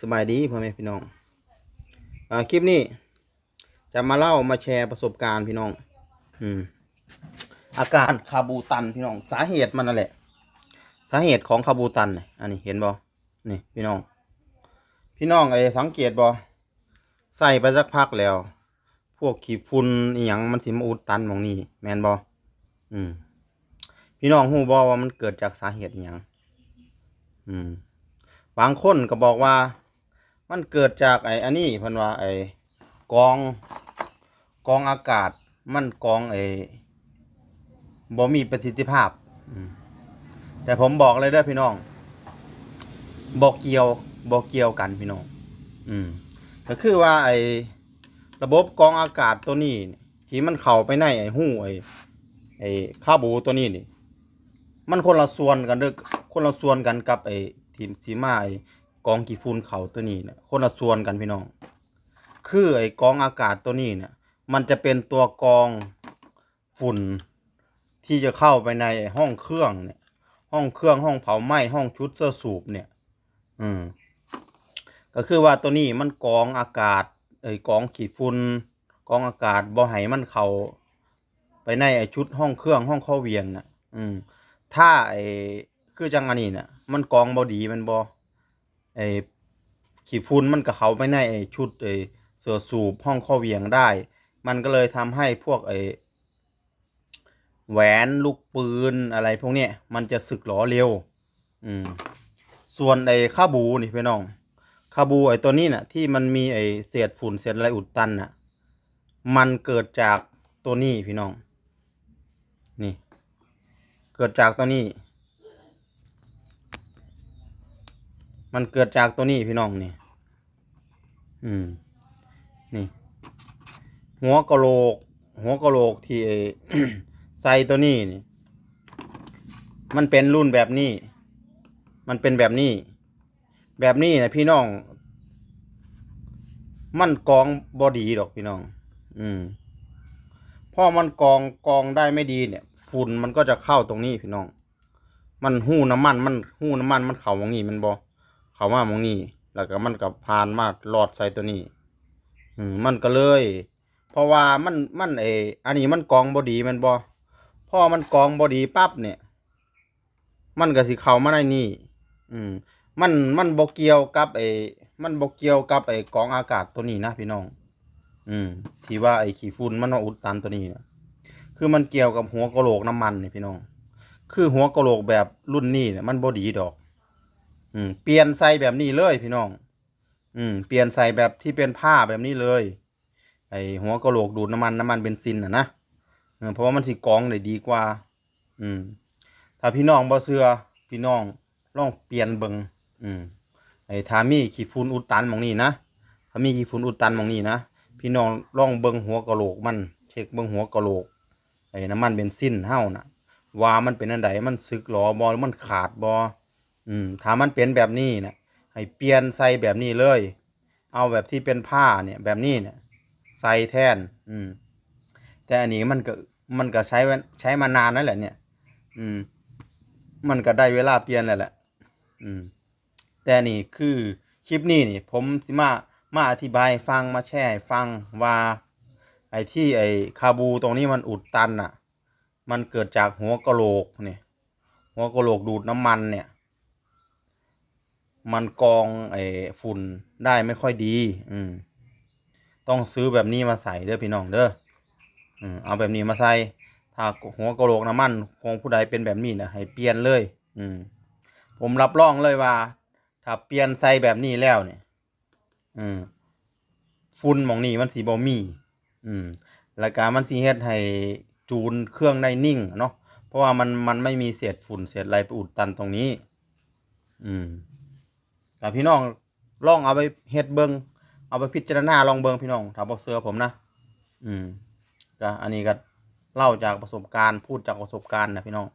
สบายดีพ่อแม่พี่น้องอ่าคลิปนี้ จะมาเล่ามาแชร์ประสบการณ์พี่น้อง อืม อาการคาบูตันพี่น้อง สาเหตุมันนั่นแหละ สาเหตุของคาบูตันนี่อันนี้เห็นบ่นี่พี่น้อง พี่น้องไอ้สังเกตบ่ใส่ไปสักพักแล้ว พวกขี้ฝุ่นอีหยังมันสิมาอุดตันมองนี้แมนบ่อืม พี่น้องฮู้บ่ว่ามันเกิดจากสาเหตุอีหยังอืมบางคนก็บอกว่า มันเกิดจากไอ้อันนี้เพิ่นว่าไอ้กองกองอากาศ มันกองไอ้บ่มีประสิทธิภาพแต่ผมบอกเลยเด้อพี่น้องบอกเกี่ยวบอกเกี่ยวกันพี่น้อง อืมก็คือว่าไอ้ระบบกองอากาศตัวนี้ ที่มันเข้าไปในไอ้หู้ไอ้ไอ้คาบูตัวนี้นี่ มันคนละส่วนกันเด้อคนละส่วนกันกับไอ้ทีมสีมาไอ้ กองกี่ฝุ่นเขาตัวนี้เนี่ยคนละส่วนกันพี่น้อง คือไอ้กองอากาศตัวนี้เนี่ย มันจะเป็นตัวกองฝุ่นที่จะเข้าไปในห้องเครื่องเนี่ย ห้องเครื่องห้องเผาไหม้ห้องชุดเสื้อสูบเนี่ย อืม ก็คือว่าตัวนี้มันกองอากาศเอ้กองขี้ฝุ่นกองอากาศบ่ให้มันเข้าไปในไอ้ชุดห้องเครื่องห้องข้าเวียงนน่ะ อืม ถ้าไอ้คือจังอันนี้เนี่ยมันกองบอดีมันบอ ไอขี้ฝุ่นมันก็เขาไปในไอชุดไอเสือสูบห้องข้อเวียงได้ มันก็เลยทำให้พวกไอแหวนลูกปืนอะไรพวกเนี้ยมันจะสึกหรอเร็ว อืม ส่วนไอ้ข้าบูนี่พี่น้องข้าบูไอ้ตัวนี้น่ะ ที่มันมีไอ้เศษฝุ่นเศษอะไรอุดตันน่ะ มันเกิดจากตัวนี้พี่น้อง นี่ เกิดจากตัวนี้ มันเกิดจากตัวนี้พี่น้องนี่ อืม นี่ หัวกะโหลก หัวกะโหลกที่ใส่ตัวนี้นี่ มันเป็นรุ่นแบบนี้ มันเป็นแบบนี้ แบบนี้นะพี่น้อง มันกองบอดีดอกพี่น้อง อืมพอมันกองกองได้ไม่ดีเนี่ย ฝุ่นมันก็จะเข้าตรงนี้พี่น้อง มันหู้น้ำมัน มันหู้น้ำมันมันเข่ามองนี้มันบอ เข้ามามองนี้ แล้วก็มันกับพานมาหลอดใส่ตัวนี้อืมมันก็เลย เพราะว่ามันมันเอออันนี้มันกองบอดีมันบอพ่อมันกองบอดีปั๊บเนี่ย มันก็สิเข้ามาในนี่ อืม มันมันบกเกี่ยวกับไอ้มันบกเกี่ยวกับไอ้กองอากาศตัวนี้นะพี่น้อง อืม ที่ว่าไอ้ขี้ฝุ่นมันมาอุดตันตัวนี้นะคือมันเกี่ยวกับหัวกะโหลกน้ำมันนี่พี่น้อง คือหัวกะโหลกแบบรุ่นนี้เนี่ยมันบอดีดอก อืมเปลี่ยนใส่แบบนี้เลยพี่น้อง อืมเปลี่ยนใส่แบบที่เป็นผ้าแบบนี้เลย ไอหัวกระโหลกดูดน้ำมันน้ำมันเบนซินอะนะเออเพราะว่ามันสิกองได้ดีกว่า อืม ถ้าพี่น้องบ่เชื่อพี่น้องลองเปลี่ยนเบิงอืม ไอ้ถ้ามีขี้ฝุ่นอุดตันมองนี้นะถ้ามีขี้ฝุ่นอุดตันมองนี้นะ พี่น้องลองเบิงหัวกะโหลกมัน เช็คเบิงหัวกะโหลก ไอ้น้ำมันเบนซินเฮานะว่ามันเป็นอันใดมันสึกหรอบอหรือมันขาดบอ อืมถ้ามันเป็นแบบนี้นะให้เปลี่ยนใส่แบบนี้เลย เอาแบบที่เป็นผ้าเนี่ยแบบนี้เนี่ยใส่แทน อืม แต่อันนี้มันก็มันก็ใช้ใช้มานานนั่นแหละ เนี่ย อืม มันก็ได้เวลาเปลี่ยนแล้วแหละ อืม แต่นี่คือคลิปนี้นี่ผมสิมามาอธิบายฟังมาแชร์ฟังว่า ไอ้ที่ไอ้คาบูตรงนี้มันอุดตันอะ มันเกิดจากหัวกะโหลกเนี่ย หัวกะโหลกดูดน้ำมันเนี่ย มันกองไอ้ฝุ่นได้ไม่ค่อยดี อืม ต้องซื้อแบบนี้มาใส่เด้อพี่น้องเด้ออืมเอาแบบนี้มาใส่ ถ้าหัวกะโหลกน้ำมันของผู้ใดเป็นแบบนี้นะให้เปลี่ยนเลย อืม ผมรับรองเลยว่า ถ้าเปลี่ยนใส่แบบนี้แล้วเนี่ย อืมฝุ่นมองนี้มันสีบอมี อืม แล้วก็มันสีเฮ็ดให้จูนเครื่องได้นิ่งเนาะ เพราะว่ามันมันไม่มีเศษฝุ่นเศษอะไรไปอุดตันตรงนี้ อืม แต่พี่น้องลองเอาไปเฮ็ดเบิงเอาไปพิจารณาลองเบิงพี่น้องถ้าบ่เสือผมนะ อืมก็อันนี้ก็เล่าจากประสบการณ์พูดจากประสบการณ์นะพี่น้อง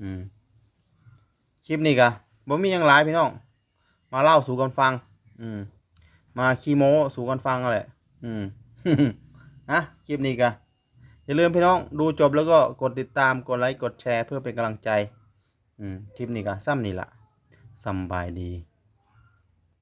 อืมคลิปนี้ก็บ่มีหยังหลายพี่น้อง มาเล่าสู่กันฟัง อืม มาคีโมสู่กันฟังนั่นแหละอืมนะคลิปนี้ก็อย่าลืมพี่น้องดูจบแล้วก็กดติดตามกดไลค์กดแชร์เพื่อเป็นกำลังใจ อืมคลิปนี้ก็ซ้ำนี่ละสบายดี